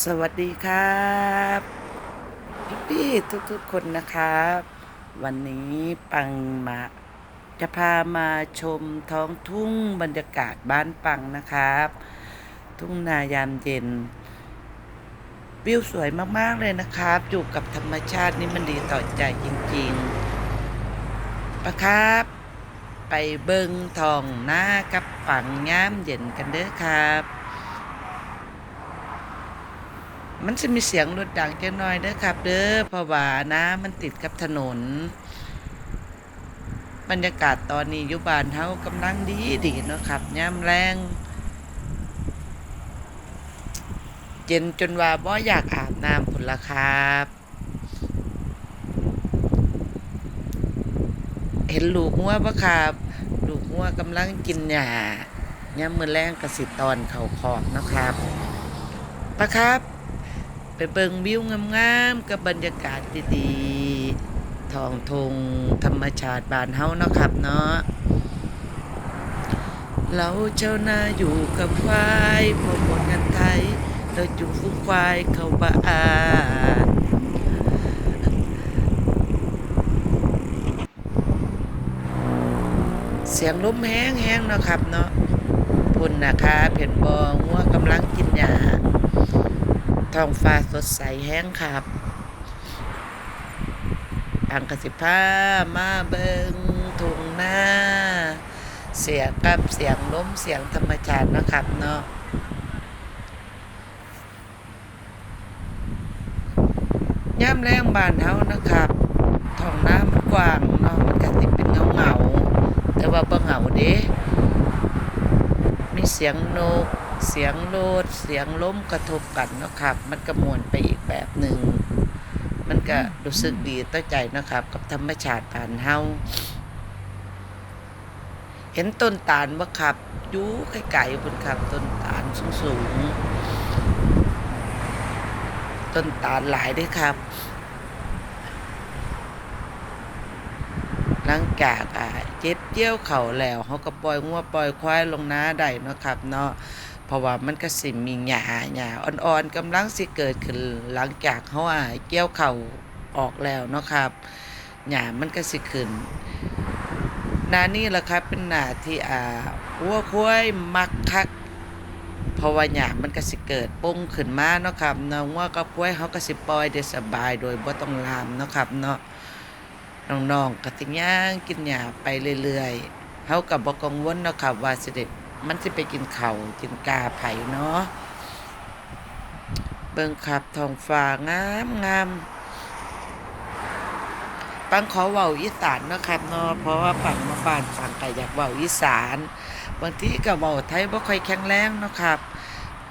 สวัสดีครับพี่พี่ทุกทุกๆคนนะครับ วันนี้ปังมาจะพามาชมท้องทุ่งบรรยากาศบ้านปังนะครับ ทุ่งนายามเย็น วิวสวยมากๆเลยนะครับ อยู่กับธรรมชาตินี่มันดีต่อใจจริงๆปะครับ ไปเบิงทองหน้ากับปังย่ามเย็นกันเด้อครับ มันจะมีเสียงรถดังจังน้อยเด้อครับ เด้อเพราะว่าน้ำมันติดกับถนน บรรยากาศตอนนี้ยู่บ้านเฮากำลังดีดีเนาะครับย่ำแรงเย็นจนว่าบ่อยากอาบน้ำพุ่นละครับ เห็นลูกงัวปะครับ ลูกงัวกำลังกินหญ้าย่ำมือแรงกระสิตอนเขาขอบนะครับปะครับ เบิ่งวิวงามๆกับบรรยากาศดีๆทองทงธรรมชาติบานเฮาเนาะครับเนาะเราเจ้านาอยู่กับควายพอหมดงานไทยเราจูงฝูงควายเข้าบ้านเสียงลมแห้งๆเนาะครับเนาะพุ่นนะครับเห็นบ่งัวกำลังกินหญ้า ท้องฟ้าสดใสแห้งครับอังกสิผ้ามาเบิงทุงหน้า เสียงกับเสียงล้มเสียงธรรมชาตินะครับเนาะย่ำแรงบานเฮานะครับท้องน้ำกว้างเนาะมันก็สิเป็นเงาเงาแต่ว่าบ่เหงาเด้มีเสียงนก เสียงโลดเสียงล้มกระทบกันเนาะครับ มันก็มวนไปอีกแบบหนึ่ง มันก็รู้สึกดีต่อใจนะครับ กับธรรมชาติผ่านเฮาเห็นต้นตาลบ่ครับยู่ไกลๆบนครับต้นตาลสูงๆต้นตาลหลายด้วยครับ หลังจากอ่าเจ็บเจี้ยวเข่าแล้วเขาก็ปล่อยงัวปล่อยควายลงน้าได้นะครับ เนาะ ราะว่ามันก็สิมีหญ้าหญ้าอ่อนๆกำลังสิเกิดขึ้นหลังจากเขาอ่าเกี่ยวเข่าออกแล้วเนาะครับหญ้ามันก็สิขึ้นหนานี้แหละครับเป็นหน้าที่อ่าวัวควายมักคักเพราะว่าหญ้ามันก็สิเกิดปุ้งขึ้นมาเนาะครับนาะงัวกับควายเขาก็สิปล่อยได้สบายโดยบ่ต้องลามเนาะครับเนาะน้องๆก็สิย่างกินหญ้าไปเรื่อยๆเฮาก็บ่กังวลเนาะครับว่าสิได้ มันสิไปกินเข้ากินกาไผ่เนาะเบิ่งครับทองฟ้างามงามปังขอเว้าอีสานเนาะครับเนาะเพราะว่าปังมาบ้านปังก็อยากเว้าอีสานบางทีก็เว้าไทยบ่ค่อยแข็งแรงเนาะครับ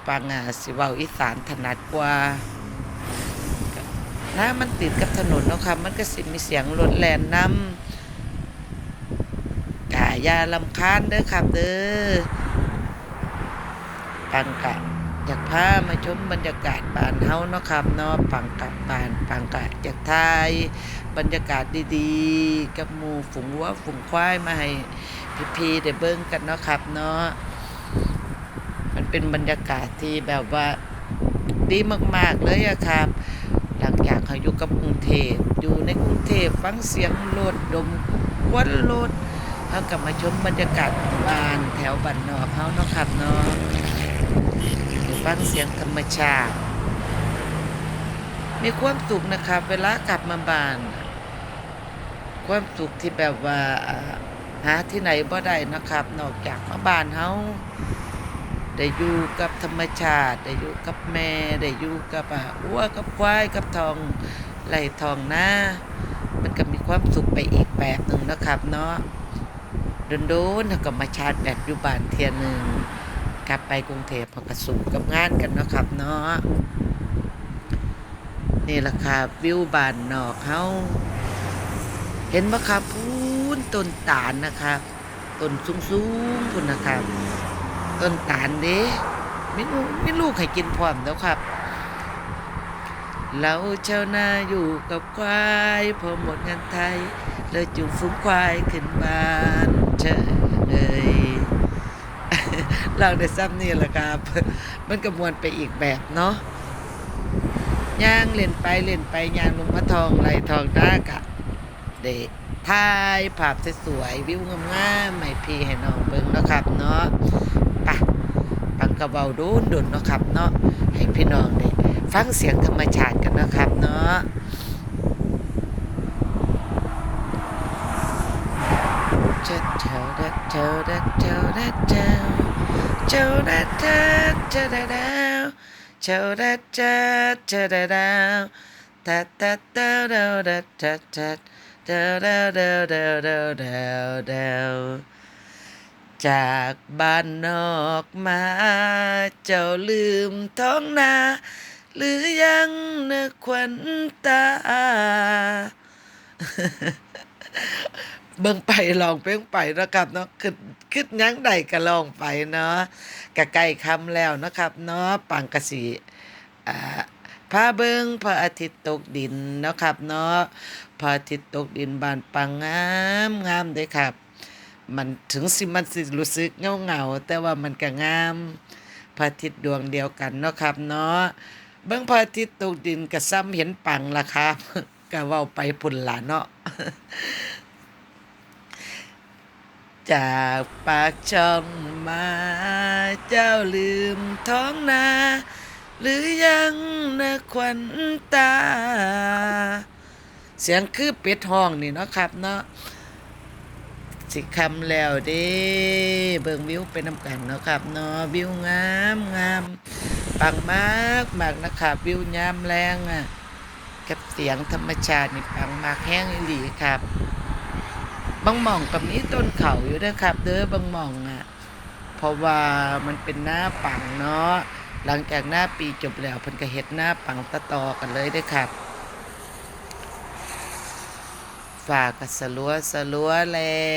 ปังอะสิเว้าอีสานถนัดกว่าน้ำมันติดกับถนนเนาะครับมันก็สิมีเสียงรถแล่นนำกะ อยาลำคาญเด้อครับเด้อปังกะอยากพามาชมบรรยากาศบ้านเฮาเนาะครับเนาะปังกะบ้านปังกะอยากถ่ายบรรยากาศดีๆ กับหมู่ฝูงวัวฝูงควายมาให้พี่ๆได้เบิ่งกันเนาะครับเนาะมันเป็นบรรยากาศที่แบบว่าดีมากๆเลยอะครับ หลังจากเขาอยู่กับกรุงเทพอยู่ในกรุงเทพฟังเสียงรถดมควันรถ เขากลับมาชมบรรยากาศบ้านแถวบ้านนอกเขาเนาะครับเนาะฟังเสียงธรรมชาติมีความสุขนะครับ เวลากลับมาบ้าน ความสุขที่แบบว่าหาที่ไหนบ่ได้นะครับ นอกจากมาบ้านเฮาได้อยู่กับธรรมชาติ ได้อยู่กับแม่ ได้อยู่กับอ่าวัวกับควายกับทองไหลทองหน้ามันก็มีความสุขไปอีกแบบหนึ่งนะครับเนาะ โดนๆเขาก็มาชาร์จแบตอยู่บ้านเทียหนึ่งกลับไปกรุงเทพเขาก็สู่กับงานกันเนาะครับเนาะนี่แหละครับวิวบ้านนอกเขาเห็นไหมครับพูนต้นตาลนะครับต้นสูงๆพุ่นนะครับต้นตาลเด้ไม่รู้ไม่ลูกให้กินพร้อมแล้วครับเราชาวนาอยู่กับควายพอหมดงานไทยเลยจูงฝูงควายขึ้นบ้าน เฉยเราได้ซ้ำนี่แหละครับ มันกระมวลไปอีกแบบเนาะย่างเล่นไปเล่นไปย่างลงมาทองไหลทองด้ากะเด็กถ่ายภาพสวยๆวิวงามๆให้พี่ให้น้องเบิ่งเนาะครับเนาะไปปังกระเบาดูนดุนเนาะครับเนาะให้พี่น้องได้ฟังเสียงธรรมชาติกันนะครับเนาะ เจาเจ้าเด้อเจ้าเด้อเจ้าเด้อเจ้าเจ้าเด้อเจ้าเจ้าเด้อเด้อเจ้าเด้อเจ้าเจ้าเด้อเด้อตาตาตาเด้อเด้อเจ้าเจ้าเด้อเด้อเด้อเด้อเด้อเด้อเดจากบ้านนอกมา เจ้าลืมท้องนา หรือยังนึกควันตา เบิ่งไปลองเพลงไปนะครับเนาะคิดคิดยังใดก็ลองไปเนาะก็ใกล้ค่ำแล้วนะครับเนาะปังกะสิอ่าพาเบิงพระอาทิตย์ตกดินเนาะครับเนาะพระอาทิตย์ตกดินบานปังงามงามเด้ครับ มันถึงสิมันสิรู้สึกเงาเงาแต่ว่ามันก็งามพระอาทิตย์ดวงเดียวกันเนาะครับเนาะเบิ่งพระอาทิตย์ตกดินก็ซ้ำเห็นปังล่ะครับก็เว้าไปพุ่นล่ะเนาะ จากปากช่องมา เจ้าลืมท้องนา หรือยังนะควันตา เสียงคือเป็ดห้องนี่เนาะครับเนาะสิคำแล้วเด้เบิ่งวิวเป็นน้ำกันเนาะครับเนาะวิวงามงามปังมากมากนะครับวิวยามแรงอะกับเสียงธรรมชาตินี่ปังมากแห้งอีหลีครับ บางหม่องกับนี้ต้นเขาอยู่เด้อครับ เด้อบางหม่องอะเพราะว่ามันเป็นหน้าปังเนาะหลังจากหน้าปีจบแล้วเพิ่นก็เฮ็ดหน้าปังตะตอกันเลยด้ครับฝากกสลัวสลัวแล้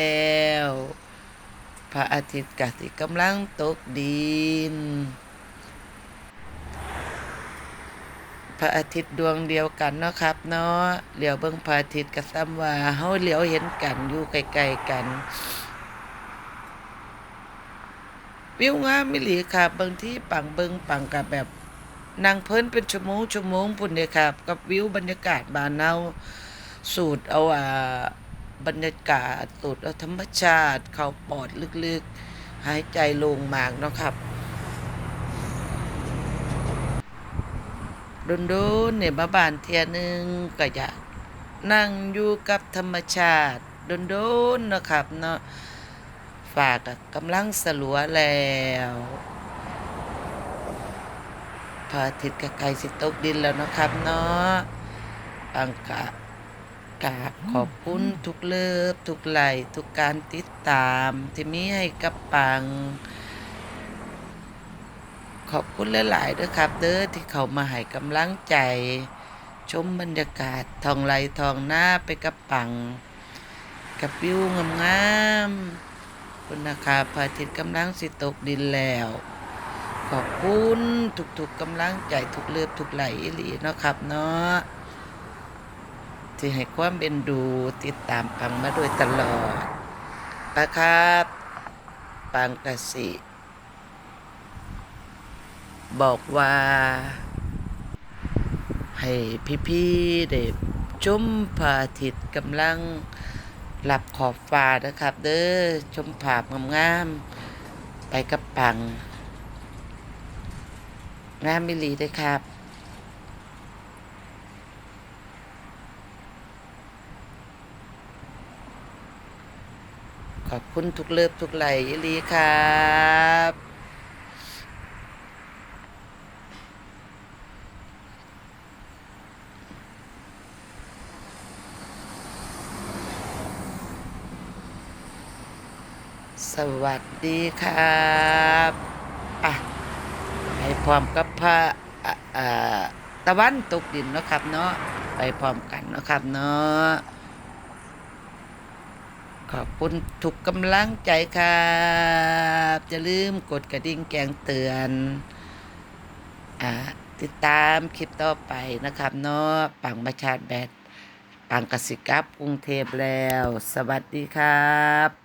ว พระอาทิตย์กสิกำลังตกดิน พระอาทิตย์ดวงเดียวกันเนาะครับ เนาะเหลียวเบิ่งพระอาทิตย์ก็ซ้ำว่าเฮาเหลียวเห็นกันอยู่ไกลๆกัน วิวงามมิหลีครับบางที่ปังเบิงปังกับแบบนั่งเพลินเป็นชั่วโมงชั่วโมงพุ่นเด้ครับ กับวิวบรรยากาศบานเฮาสูดเอาอ่าบรรยากาศสูดเอาธรรมชาติ เข้าปอดลึกๆ หายใจลงมากเนาะครับ โดนๆเนี่ยมาบ้านเทียหนึงก็อยากนั่งอยู่กับธรรมชาติโดนๆเนาะครับเนาะฝากกำลังสลัวแล้วพระอาทิตย์ก็ใกล้สิตกดินแล้วนะครับเนาะปังกะกราบขอบคุณทุกเลิฟทุกไหลทุกการติดตาม ที่มีให้กับปัง ขอบคุณหลายๆด้อครับ เด้อที่เขามาให้กำลังใจ ชมบรรยากาศทองไหลทองหน้าไปกับปัง กับวิวงามๆคุณนะครับพระอาทิตย์กำลังสิตกดินแล้ว ขอบคุณทุกๆกำลังใจทุกเลือบทุกไหลอีหลีเนาะครับเนาะที่ให้ความเป็นดูติดตามปังมาโดยตลอดนะครับปังกสิ บอกว่า ให้พี่ๆได้ชมพระอาทิตย์กำลังหลับขอบฟ้านะครับ เด้อชมภาพงามๆไปกับปัง งามมิลีเด้อครับขอบคุณทุกเลิฟทุกไหลอีลีครับ สวัสดีครับอะไปพร้อมกับพระตะวันตกดินนะครับเนาะไปพร้อมกันนะครับเนาะขอบคุณทุกกำลังใจครับจะลืมกดกระดิ่งแกงเตือนอติดตามคลิปต่อไปนะครับเนาะปังมาชาแบตปังกสิกับกรุงเทพแล้ว สวัสดีครับ